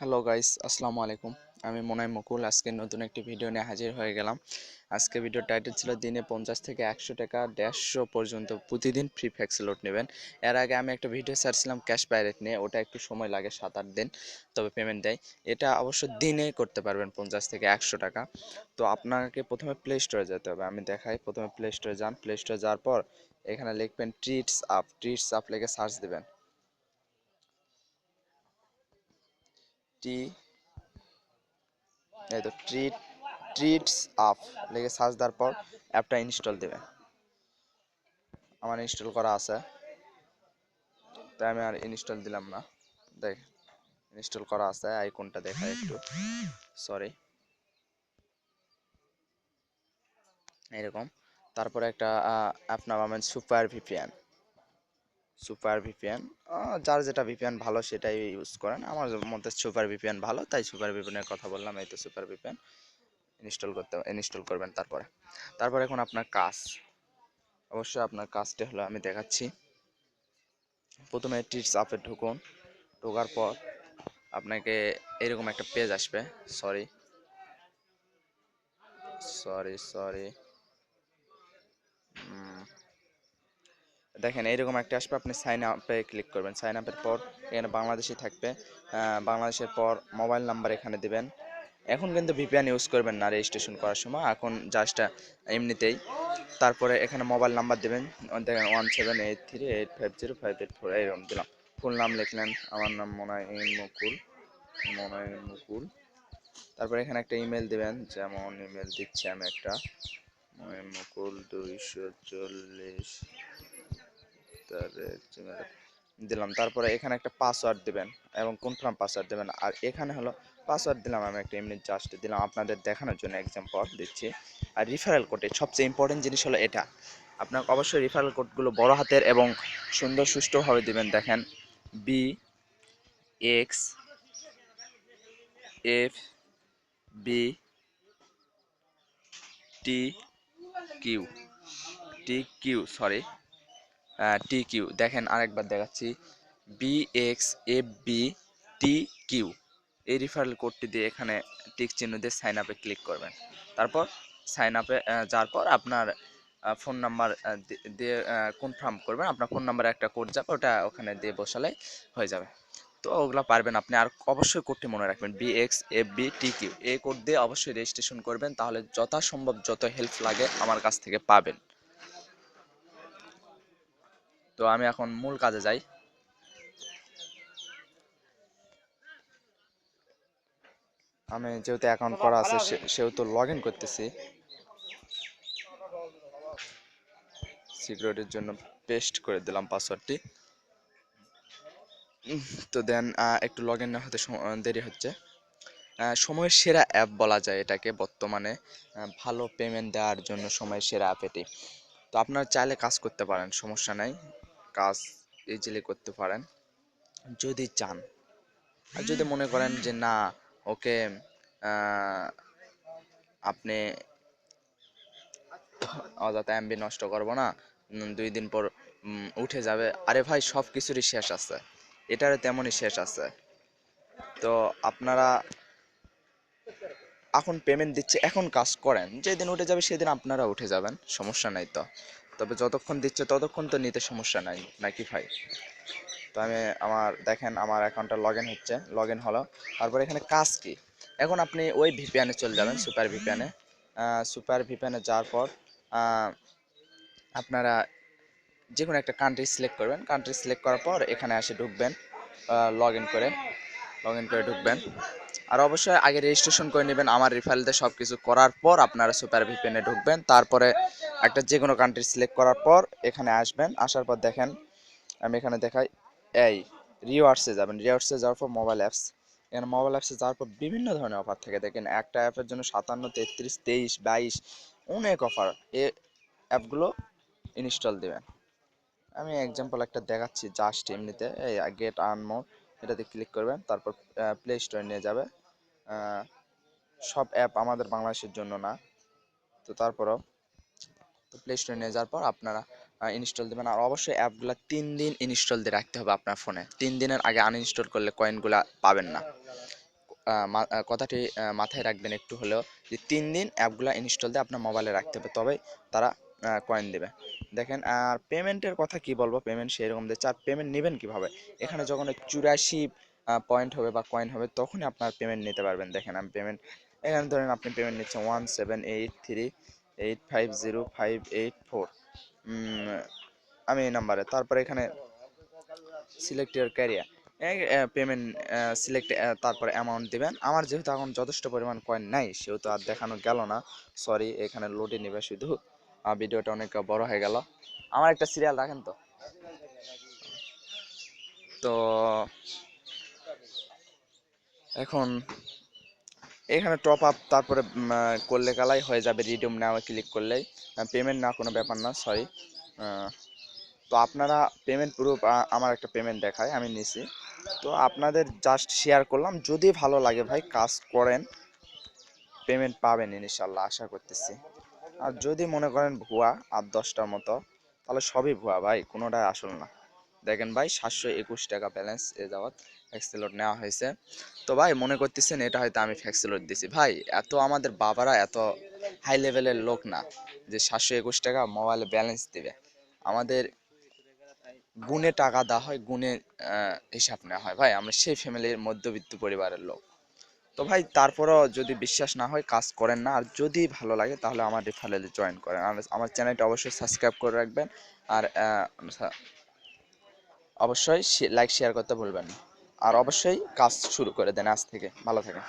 Hello guys আসসালামু আলাইকুম আমি মোনাই মুকুল। আজকে নতুন একটি ভিডিও নিয়ে হাজির হয়ে গেলাম। আজকে ভিডিও টাইটেল ছিল দিনে পঞ্চাশ থেকে একশো টাকা দেড়শো পর্যন্ত প্রতিদিন ফ্রি ফ্যাক্স লোড নেবেন। এর আগে আমি একটা ভিডিও ছাড়ছিলাম ক্যাশ পাইরেট নিয়ে। ওটা একটু সময় লাগে, সাত আট দিন। তবে পেমেন্ট দেয়। এটা অবশ্য দিনে করতে পারবেন পঞ্চাশ থেকে একশো টাকা। তো আপনাকে প্রথমে প্লে স্টোরে যেতে হবে। আমি দেখাই। প্রথমে প্লে স্টোরে যান। প্লে স্টোরে যাওয়ার পর এখানে লিখবেন ট্রিটস আপ ট্রিটস আপ লিখে সার্চ দেবেন। টি, এই তো ট্রিট ট্রিটস আপ লিখে সার্চ দেওয়ার পর অ্যাপটা ইনস্টল দেবে। আমার ইনস্টল করা আছে। তাই আমি আর ইনস্টল দিলাম না। দেখ ইনস্টল করা আছে আইকনটা দেখায় একটু। সরি এরকম। তারপরে একটা অ্যাপ নামাবেন সুপার ভিপিএন সুপার ভিপিএন যার যেটা ভিপিএন ভালো সেটাই ইউজ করেন। আমার মতে সুপার ভিপিএন ভালো, তাই সুপার ভিপিএনের কথা বললাম, এই তো সুপার ভিপিএন। ইনস্টল করতে ইনস্টল করবেন তারপরে। তারপরে এখন আপনার কাজ। অবশ্যই আপনার কাজটা হলো আমি দেখাচ্ছি। প্রথমে টিটস আপে ঢুকুন। ঢোকার পর আপনাকে এরকম একটা পেজ আসবে। সরি সরি সরি দেখেন, এইরকম একটা আসবে, আপনি সাইন আপে ক্লিক করবেন। সাইন আপের পর এখানে বাংলাদেশি থাকবে। বাংলাদেশের পর মোবাইল নাম্বার এখানে দেবেন। এখন কিন্তু ভিপিএন ইউজ করবেন না রেজিস্ট্রেশন করার সময়। এখন জাস্ট এমনিতেই। তারপরে এখানে মোবাইল নাম্বার দেবেন। দেখেন one seven eight three eight five zero five eight four এইরকম দিলাম। ফুল নাম লিখলেন, আমার নাম মোনায়ন মুকুল। মোনায়ন মুকুল। তারপরে এখানে একটা ইমেল দেবেন, যেমন ইমেল দিচ্ছি আমি একটা। মুকুল দুইশো চল্লিশ। দিলাম। তারপরে এখানে একটা পাসওয়ার্ড দেবেন এবং কনফার্ম পাসওয়ার্ড দেবেন। আর এখানে হলো পাসওয়ার্ড দিলাম আমি একটা এমনি জাস্ট দিলাম আপনাদের দেখানোর জন্য এক্সাম্পল দিচ্ছি। আর রিফারেল কোডে সবচেয়ে ইম্পর্টেন্ট জিনিস হলো এটা। আপনার অবশ্যই রিফারেল কোডগুলো বড় হাতের এবং সুন্দর সুষ্ঠুভাবে দিবেন। দেখেন B X F B T Q T Q sorry T Q দেখেন, আরেকবার দেখাচ্ছি। B X F B T Q এই রিফারেল কোডটি দিয়ে এখানে টিক চিহ্ন দিয়ে সাইন আপে ক্লিক করবেন। তারপর সাইন আপে যাওয়ার পর আপনার ফোন নাম্বার দিয়ে কনফার্ম করবেন। আপনার ফোন নাম্বারে একটা কোড যাবে, ওটা ওখানে দিয়ে বসালে হয়ে যাবে। তো ওগুলো পারবেন আপনি। আর অবশ্যই কোডটি মনে রাখবেন B X F B T Q এই কোড দিয়ে অবশ্যই রেজিস্ট্রেশন করবেন, তাহলে যথাসম্ভব যত হেল্প লাগে আমার কাছ থেকে পাবেন। তো আমি এখন মূল কাজে যাই। আমি যেহেতু অ্যাকাউন্ট করা আছে সেহেতু লগ ইন করতেছি। সিকিউরিটির জন্য পেস্ট করে দিলাম পাসওয়ার্ডটি তো দেন একটু লগ ইন হতে দেরি হচ্ছে। সময়ের সেরা অ্যাপ বলা যায় এটাকে বর্তমানে। ভালো পেমেন্ট দেওয়ার জন্য সময়ের সেরা অ্যাপ এটি। তো আপনারা চাইলে কাজ করতে পারেন, সমস্যা নাই। কাজ ইজিলি করতে পারেন, যদি চান। আর যদি মনে করেন যে না, ওকে আপনি অযথা এমবি নষ্ট করব না দুই দিন পর উঠে যাবে, আরে ভাই সব কিছুরই শেষ আছে। এটারও তেমনই শেষ আছে। তো আপনারা এখন পেমেন্ট দিচ্ছে, এখন কাজ করেন, যেদিন উঠে যাবে সেদিন আপনারা উঠে যাবেন, সমস্যা নাই তো। তবে যতক্ষণ দিচ্ছে ততক্ষণ তো নিতে সমস্যা নাই, নাকি ভাই? তো আমি আমার, দেখেন আমার অ্যাকাউন্টটা লগ ইন হচ্ছে লগ ইন হলো। তারপর এখানে কাজ কি? এখন আপনি ওই ভিপিএনে চলে যাবেন সুপার ভিপিএনে সুপার ভিপিএনে যাওয়ার পর আপনারা যে কোনো একটা কান্ট্রি সিলেক্ট করবেন। কান্ট্রি সিলেক্ট করার পর এখানে এসে ঢুকবেন লগ ইন করে লগ ইন করে ঢুকবেন। আর অবশ্যই আগে রেজিস্ট্রেশন করে নেবেন। আমার রিফাইলতে সব কিছু করার পর আপনারা সুপার ভিপিএনে ঢুকবেন। তারপরে একটা যে কোনো কান্ট্রি সিলেক্ট করার পর এখানে আসবেন, আসার পর দেখেন, আমি এখানে দেখাই, এই রিওয়ার্সে যাবেন। রিওয়ার্সে যাওয়ার পর মোবাইল অ্যাপস এখানে মোবাইল অ্যাপসে যাওয়ার পর বিভিন্ন ধরনের অফার থাকে। দেখেন, একটা অ্যাপের জন্য সাতান্ন, তেত্রিশ, তেইশ, বাইশ, অনেক অফার এ অ্যাপগুলো ইনস্টল দেবেন। আমি এক্সাম্পল একটা দেখাচ্ছি জাস্ট এমনিতে। এই গেট আর্ন মোড এটাতে ক্লিক করবেন, তারপর প্লে স্টোরে নিয়ে যাবে। সব অ্যাপ আমাদের বাংলাদেশের জন্য না। তো তারপরও তো প্লে স্টোরে নিয়ে যাওয়ার পর আপনারা ইনস্টল দেবেন। আর অবশ্যই অ্যাপগুলো তিন দিন ইনস্টল দিয়ে রাখতে হবে আপনার ফোনে তিন দিনের আগে আনইনস্টল করলে কয়েনগুলো পাবেন না। কথাটি মাথায় রাখবেন একটু হলেও যে তিন দিন অ্যাপগুলো ইনস্টল দিয়ে আপনার মোবাইলে রাখতে হবে, তবেই তারা কয়েন দেবে। দেখেন, আর পেমেন্টের কথা কি বলব? পেমেন্ট সেই রকম দিচ্ছে আর পেমেন্ট নেবেন কীভাবে? এখানে যখন চুরাশি পয়েন্ট হবে বা কয়েন হবে, তখনই আপনার পেমেন্ট নিতে পারবেন। দেখেন, আমি পেমেন্ট এখানে ধরেন আপনি পেমেন্ট নিচ্ছেন one seven eight three eight five zero five eight four আমি এই নাম্বারে তারপরে এখানে select your carrier payment select তারপরে অ্যামাউন্ট দিবেন। আমার যেহেতু এখন যথেষ্ট পরিমাণ কয়েন নাই, সেহেতু আর দেখানো গেল না। সরি এখানে লোডে নেবে শুধু। ভিডিওটা অনেক বড় হয়ে গেল। আমার একটা সিরিয়াল রাখেন তো। তো, এখন এখানে টপ আপ তারপরে করলে কালাই হয়ে যাবে রিডিউম নেওয়া ক্লিক করলেই। পেমেন্ট না কোনো ব্যাপার না সরি তো আপনারা পেমেন্ট প্রুফ আমার একটা পেমেন্ট দেখায়, আমি নিছি। তো আপনাদের জাস্ট শেয়ার করলাম, যদি ভালো লাগে ভাই, কাজ করেন পেমেন্ট পাবেন ইনশাল্লাহ, আশা করতেছি। আর যদি মনে করেন ভুয়া আর দশটার মতো, তাহলে সবই ভুয়া ভাই, কোনোটাই আসল না। দেখেন ভাই, সাতশো একুশ টাকা ব্যালেন্স এ যাওয়াত ফ্যাক্সিলোড নেওয়া হয়েছে। তো ভাই, মনে করতেছেন এটা হয়তো আমি ফ্যাক্সিলোড দিছি। ভাই, এত আমাদের বাবারা এত হাই লেভেলের লোক না যে সাতশো একুশ টাকা মোবাইলে ব্যালেন্স দিবে। আমাদের গুণে টাকা দেওয়া হয়, গুণে হিসাব নেওয়া হয়। ভাই, আমরা সেই ফ্যামিলির মধ্যবিত্ত পরিবারের লোক। তো ভাই, তারপরও যদি বিশ্বাস না হয়, কাজ করেন না। আর যদি ভালো লাগে, তাহলে আমার রেফারেলে জয়েন করেন। আমার চ্যানেলটা অবশ্যই সাবস্ক্রাইব করে রাখবেন। আর অবশ্যই লাইক শেয়ার করতে ভুলবেন আর অবশ্যই কাজ শুরু করে দেন আজ থেকে। ভালো থাকেন।